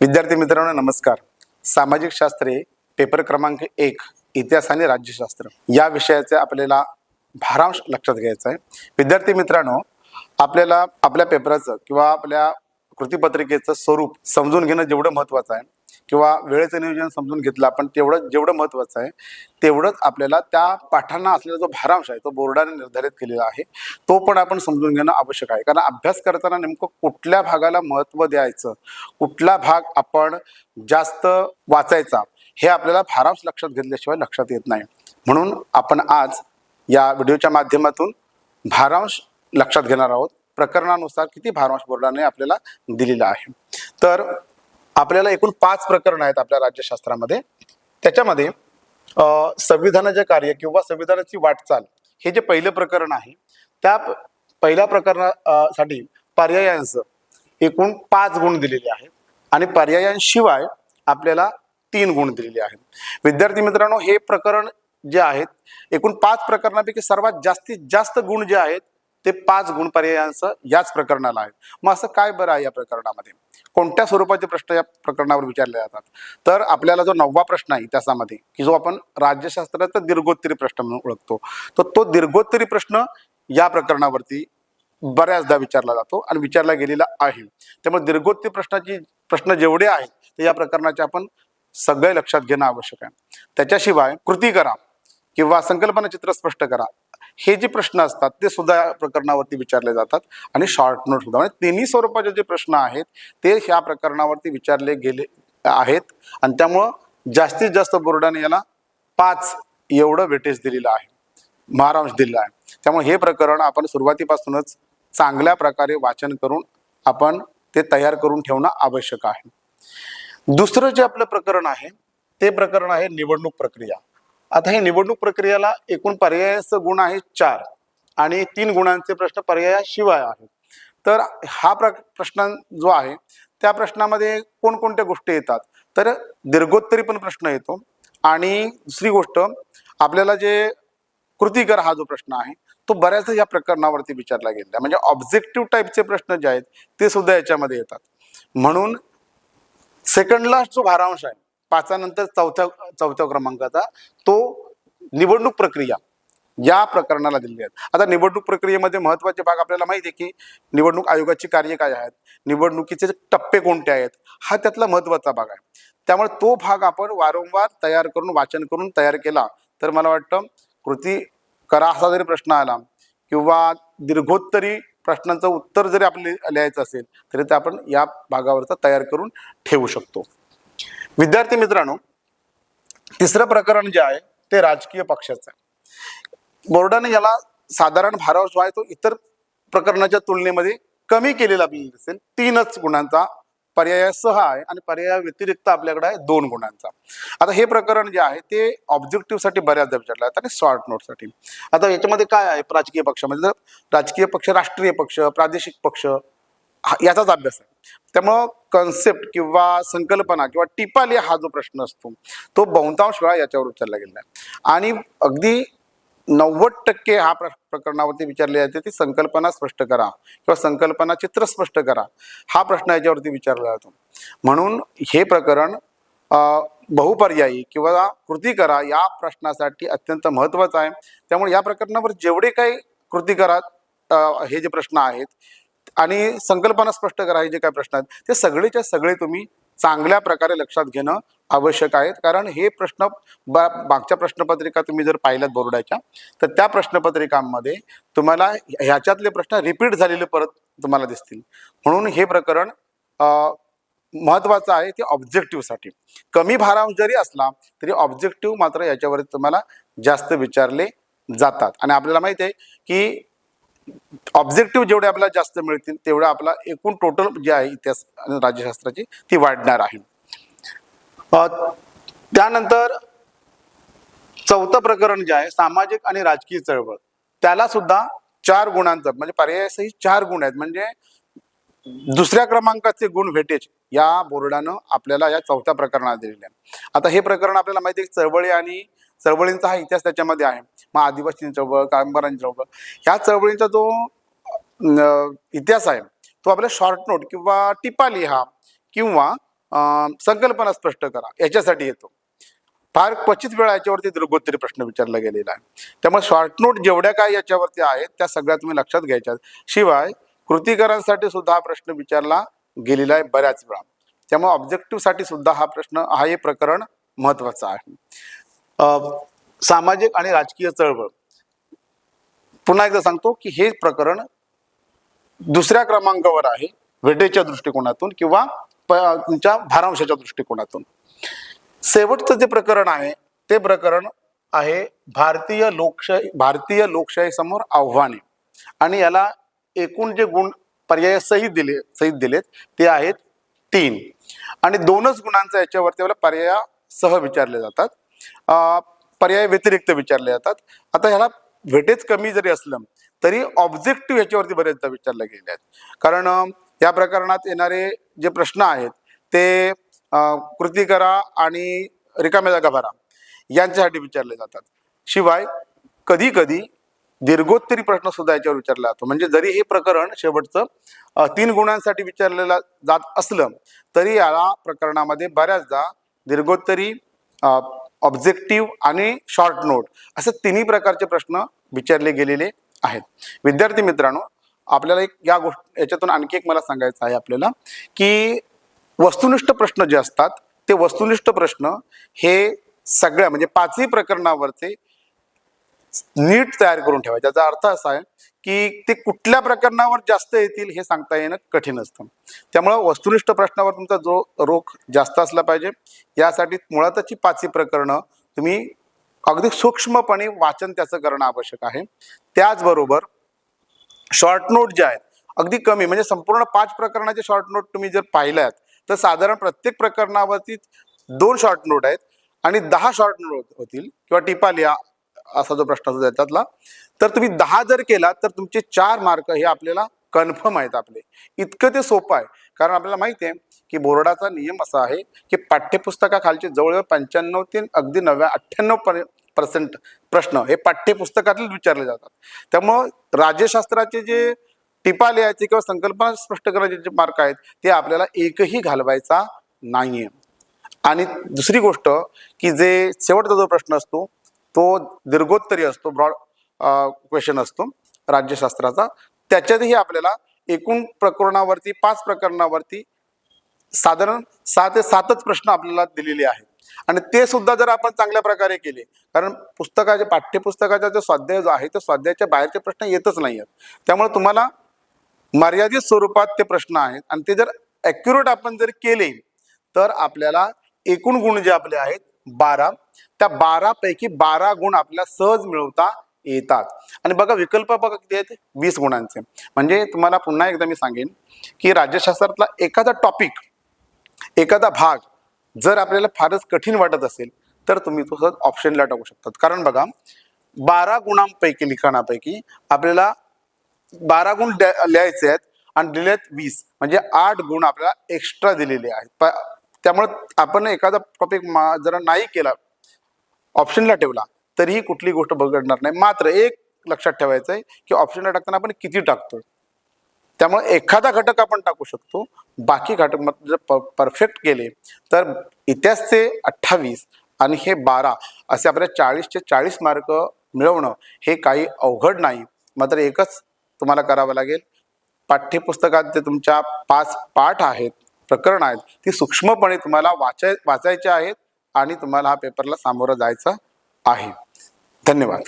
विद्यार्थी मित्रांनो नमस्कार. सामाजिक शास्त्रे पेपर क्रमांक एक इतिहास आणि राज्यशास्त्र या विषयाचे आपल्याला भारांश लक्षात घ्यायचा आहे विद्यार्थी मित्रांनो आपल्याला आपल्या पेपराचं किंवा आपल्या कृतीपत्रिकेचं स्वरूप समजून घेणं जेवढं महत्त्वाचं आहे किंवा वेळेचं नियोजन समजून घेतलं आपण तेवढं जेवढं महत्त्वाचं आहे तेवढंच आपल्याला त्या पाठांना असलेला जो भारांश आहे तो बोर्डाने निर्धारित केलेला आहे तो पण आपण समजून घेणं आवश्यक आहे. कारण अभ्यास करताना नेमकं कुठल्या भागाला महत्त्व द्यायचं कुठला भाग आपण जास्त वाचायचा हे आपल्याला भारांश लक्षात घेतल्याशिवाय लक्षात येत नाही. म्हणून आपण आज या व्हिडिओच्या माध्यमातून भारांश लक्षात घेणार आहोत. प्रकरणानुसार किती भारांश बोर्डाने आपल्याला दिलेला आहे. तर आपल्याला एकूण पाच प्रकरण आहेत आपल्या राज्यशास्त्रामध्ये. त्याच्यामध्ये संविधानाचे कार्य किंवा संविधानाची वाटचाल हे जे पहिलं प्रकरण आहे त्या पहिल्या प्रकरणासाठी पर्यायांचं एकूण पाच गुण दिलेले आहेत. आणि पर्यायांशिवाय आपल्याला तीन गुण दिलेले आहेत. विद्यार्थी मित्रांनो हे प्रकरण जे आहेत एकूण पाच प्रकरणापैकी सर्वात जास्तीत जास्त गुण जे आहेत ते पाच गुण पर्यायांचं याच प्रकरणाला आहे मग असं काय बरं आहे या प्रकरणामध्ये? कोणत्या स्वरूपाचे प्रश्न या प्रकरणावर विचारले जातात? तर आपल्याला जो नववा प्रश्न आहे इतिहासामध्ये की जो आपण राज्यशास्त्राचा दीर्घोत्तरी प्रश्न म्हणून ओळखतो तर तो दीर्घोत्तरी प्रश्न या प्रकरणावरती बऱ्याचदा विचारला जातो आणि विचारला गेलेला आहे. त्यामुळे दीर्घोत्तरी प्रश्नाची प्रश्न जेवढे आहेत ते या प्रकरणाचे आपण सगळे लक्षात घेणं आवश्यक आहे. त्याच्याशिवाय कृती करा किंवा संकल्पना चित्र स्पष्ट करा. हे जे प्रश्न असतात ते सुद्धा या प्रकरणावरती विचारले जातात आणि शॉर्ट नोट सुद्धा. म्हणजे तिन्ही स्वरूपाचे जे प्रश्न आहेत ते ह्या प्रकरणावरती विचारले गेले आहेत आणि त्यामुळं जास्तीत जास्त बोर्डाने याला पाच एवढं वेटेज दिलेलं आहे महारांश दिलेला आहे. त्यामुळे हे प्रकरण आपण सुरुवातीपासूनच चांगल्या प्रकारे वाचन करून आपण ते तयार करून ठेवणं आवश्यक आहे. दुसरं जे आपलं प्रकरण आहे ते प्रकरण आहे निवडणूक प्रक्रिया. आता हे निवडणूक प्रक्रियेला एकूण पर्यायाचं गुण आहे चार आणि तीन गुणांचे प्रश्न पर्यायाशिवाय आहेत तर हा प्र प्रश्न जो आहे त्या प्रश्नामध्ये कोणकोणत्या गोष्टी येतात? तर दीर्घोत्तरी पण प्रश्न येतो. आणि दुसरी गोष्ट आपल्याला जे कृतीकर हा जो प्रश्न आहे तो बऱ्याचदा या प्रकरणावरती विचारला गेलेला आहे. म्हणजे ऑब्जेक्टिव्ह टाईपचे प्रश्न जे आहेत ते सुद्धा याच्यामध्ये येतात. म्हणून सेकंडला जो भारांश आहे पाचानंतर चौथ्या चौथ्या क्रमांकाचा तो निवडणूक प्रक्रिया या प्रकरणाला दिलेली आहेत आता निवडणूक प्रक्रियेमध्ये महत्त्वाचे भाग आपल्याला माहिती आहे की निवडणूक आयोगाची कार्य काय आहेत निवडणुकीचे टप्पे कोणते आहेत हा त्यातला महत्त्वाचा भाग आहे. त्यामुळे तो भाग आपण वारंवार तयार करून वाचन करून तयार केला तर मला वाटतं कृती करा असा जरी प्रश्न आला किंवा दीर्घोत्तरी प्रश्नांचं उत्तर जरी आपले लिहायचं असेल तरी ते आपण या भागावरचा तयार करून ठेवू शकतो. विद्यार्थी मित्रांनो तिसरं प्रकरण जे आहे ते राजकीय पक्षाचं आहे. बोर्डाने याला साधारण भाराव जो आहे तो इतर प्रकरणाच्या तुलनेमध्ये कमी केलेला आपल्याला दिसेल. तीनच गुणांचा पर्यायासह आहे आणि पर्याया व्यतिरिक्त आपल्याकडे आहे दोन गुणांचा. आता हे प्रकरण जे आहे ते ऑब्जेक्टिव्हसाठी बऱ्याचदा विचारलं जातं आणि शॉर्ट नोटसाठी आता याच्यामध्ये काय आहे राजकीय पक्षामध्ये? जर राजकीय पक्ष राष्ट्रीय पक्ष प्रादेशिक पक्ष याचाच अभ्यास आहे. त्यामुळं कन्सेप्ट किंवा संकल्पना किंवा टिपाली हा जो प्रश्न असतो तो बहुतांश वेळा याच्यावर विचारला गेलेला आहे. आणि अगदी नव्वद टक्के हा प्र प्रकरणावरती विचारले जाते ती संकल्पना स्पष्ट करा किंवा संकल्पना चित्र स्पष्ट करा हा प्रश्न याच्यावरती विचारला जातो. म्हणून हे प्रकरण बहुपर्यायी किंवा कृती करा या प्रश्नासाठी अत्यंत महत्त्वाचं आहे. त्यामुळे या प्रकरणावर जेवढे काही कृती करा हे जे प्रश्न आहेत आणि संकल्पना स्पष्ट करा हे जे काही प्रश्न आहेत ते सगळेच्या सगळे तुम्ही चांगल्या प्रकारे लक्षात घेणं आवश्यक आहे. कारण हे प्रश्न बा मागच्या प्रश्नपत्रिका तुम्ही जर पाहिल्यात बोर्डाच्या तर त्या प्रश्नपत्रिकांमध्ये तुम्हाला ह्याच्यातले प्रश्न रिपीट झालेले परत तुम्हाला दिसतील. म्हणून हे प्रकरण महत्वाचं आहे ते ऑब्जेक्टिव्हसाठी. कमी भारांश जरी असला तरी ऑब्जेक्टिव्ह मात्र याच्यावर तुम्हाला जास्त विचारले जातात. आणि आपल्याला माहिती आहे की ऑब्जेक्टिव्ह जेवढे आपल्याला जास्त मिळतील तेवढा आपला एकूण टोटल जे आहे इतिहास आणि राज्यशास्त्राची ती वाढणार आहे. त्यानंतर चौथं प्रकरण जे आहे सामाजिक आणि राजकीय चळवळ. त्याला सुद्धा चार गुणांचं म्हणजे पर्यायासही चार गुण आहेत. म्हणजे दुसऱ्या क्रमांकाचे गुण व्हेटेज या बोर्डानं आपल्याला या चौथ्या प्रकरणात दिलेले आहे आता हे प्रकरण आपल्याला माहिती आहे चळवळी आणि चळवळींचा हा इतिहास त्याच्यामध्ये आहे. मग आदिवासी चळवळ कामगारांची चळवळ. ह्या चळवळींचा जो इतिहास आहे तो आपल्याला शॉर्ट नोट किंवा टिपा लिहा किंवा संकल्पना स्पष्ट करा याच्यासाठी येतो. फार क्वचित वेळा याच्यावरती दीर्घोत्तरी प्रश्न विचारला गेलेला आहे. त्यामुळे शॉर्ट नोट जेवढ्या काही याच्यावरती आहेत त्या सगळ्या तुम्ही लक्षात घ्यायच्या शिवाय कृतीकरांसाठी सुद्धा हा प्रश्न विचारला गेलेला आहे बऱ्याच वेळा. त्यामुळे ऑब्जेक्टिव्हसाठी सुद्धा हा प्रश्न हा हे प्रकरण महत्वाचं आहे. सामाजिक आणि राजकीय चळवळ. पुन्हा एकदा सांगतो की हे प्रकरण दुसऱ्या क्रमांकावर आहे वेटेच्या दृष्टिकोनातून किंवा प- तुमच्या भारांशाच्या दृष्टिकोनातून. शेवटचं जे प्रकरण आहे ते प्रकरण आहे भारतीय लोकशाही भारतीय लोकशाही समोर आव्हाने. आणि याला एकूण जे गुण पर्याय सहित दिले सहित दिलेत ते आहेत तीन. आणि दोनच गुणांचा याच्यावरती आपल्याला पर्यायासह विचारले जातात. पर्याय व्यतिरिक्त विचारले जातात. आता ह्याला वेटेज कमी जरी असलं तरी ऑब्जेक्टिव्ह याच्यावरती बरेचदा विचारले गेले आहेत. कारण या प्रकरणात येणारे जे प्रश्न आहेत ते कृती करा आणि रिकाम्या जागा भरा यांच्यासाठी विचारले जातात. शिवाय कधी कधी दीर्घोत्तरी प्रश्न सुद्धा याच्यावर विचारला जातो. म्हणजे जरी हे प्रकरण शेवटचं तीन गुणांसाठी विचारलेलं जात असलं तरी या प्रकरणामध्ये बऱ्याचदा दीर्घोत्तरी ऑब्जेक्टिव्ह आणि शॉर्ट नोट असे तिन्ही प्रकारचे प्रश्न विचारले गेलेले आहेत. विद्यार्थी मित्रांनो आपल्याला एक या गोष्ट याच्यातून आणखी एक मला सांगायचं आहे आपल्याला की वस्तुनिष्ठ प्रश्न जे असतात ते वस्तुनिष्ठ प्रश्न हे सगळ्या म्हणजे पाचही प्रकरणावरचे नीट तयार करून ठेवा त्याचा अर्थ असा आहे की ते कुठल्या प्रकरणावर जास्त येतील हे सांगता येणं कठीण असतं. त्यामुळं वस्तुनिष्ठ प्रश्नावर तुमचा जो रोख जास्त असला पाहिजे यासाठी मुळातची ही पाचही प्रकरणं तुम्ही अगदी सूक्ष्मपणे वाचन त्याचं करणं आवश्यक आहे. त्याचबरोबर शॉर्ट नोट जे आहेत अगदी कमी म्हणजे संपूर्ण पाच प्रकरणाचे शॉर्ट नोट तुम्ही जर पाहिल्यात तर साधारण प्रत्येक प्रकरणावरती दोन शॉर्ट नोट आहेत आणि दहा शॉर्ट नोट होतील किंवा टिपा लिहा असा जो प्रश्न असतो त्यातला. तर तुम्ही दहा जर केला तर तुमचे चार मार्क हे आपल्याला कन्फर्म आहेत आपले. इतकं ते सोपं आहे. कारण आपल्याला माहिती आहे की बोर्डाचा नियम असा आहे की पाठ्यपुस्तकाखालचे जवळजवळ पंच्याण्णव ते अगदी नव्या अठ्ठ्याण्णव पर्सेंट प्रश्न हे पाठ्यपुस्तकातील विचारले जातात. त्यामुळं राज्यशास्त्राचे जे टिपा लिहायचे किंवा संकल्पना स्पष्ट करायचे जे मार्क आहेत ते आपल्याला एकही घालवायचा नाहीये. आणि दुसरी गोष्ट की जे शेवटचा जो प्रश्न असतो तो दीर्घोत्तरी असतो ब्रॉड क्वेश्चन असतो राज्यशास्त्राचा. त्याच्यातही आपल्याला एकूण प्रकरणावरती पाच प्रकरणावरती साधारण सहा ते सातच प्रश्न आपल्याला दिलेले आहेत. आणि ते सुद्धा जर आपण चांगल्या प्रकारे केले कारण पुस्तकाचे पाठ्यपुस्तकाचा जो स्वाध्याय जो आहे तो स्वाध्यायाच्या बाहेरचे प्रश्न येतच नाही आहेत त्यामुळे तुम्हाला मर्यादित स्वरूपात ते प्रश्न आहेत. आणि ते जर ॲक्युरेट आपण जर केले तर आपल्याला एकूण गुण जे आपले आहेत बारा. त्या बारापैकी बारा गुण आपल्याला सहज मिळवता येतात. आणि बघा विकल्प बघा किती आहेत? वीस गुणांचे. म्हणजे तुम्हाला पुन्हा एकदा मी सांगेन की राज्यशास्त्रातला एखादा टॉपिक एखादा भाग जर आपल्याला फारच कठीण वाटत असेल तर तुम्ही तो सहज ऑप्शनला टाकू शकतात. कारण बघा बारा गुणांपैकी लिखाणापैकी आपल्याला बारा गुण द्या- लिहायचे आहेत आणि दिले आहेत वीस. म्हणजे आठ गुण आपल्याला एक्स्ट्रा दिलेले आहेत. प- त्यामुळे आपण एखादा टॉपिक मा जर नाही केला ऑप्शनला ठेवला तरीही कुठली गोष्ट बघडणार नाही. मात्र एक लक्षात ठेवायचं आहे की ऑप्शनला टाकताना आपण किती टाकतो त्यामुळे एखादा घटक आपण टाकू शकतो. बाकी घटक जर परफेक्ट केले तर इतिहासचे अठ्ठावीस आणि हे बारा असे आपल्या चाळीसचे चाळीस मार्क मिळवणं हे काही अवघड नाही. मात्र एकच तुम्हाला करावं लागेल. पाठ्यपुस्तकात जे तुमच्या पाच पाठ आहेत प्रकरण आहेत ती सूक्ष्मपणे तुम्हाला वाचाय वाचायचे आहेत आणि तुम्हाला हा पेपरला सामोरं जायचं आहे. धन्यवाद.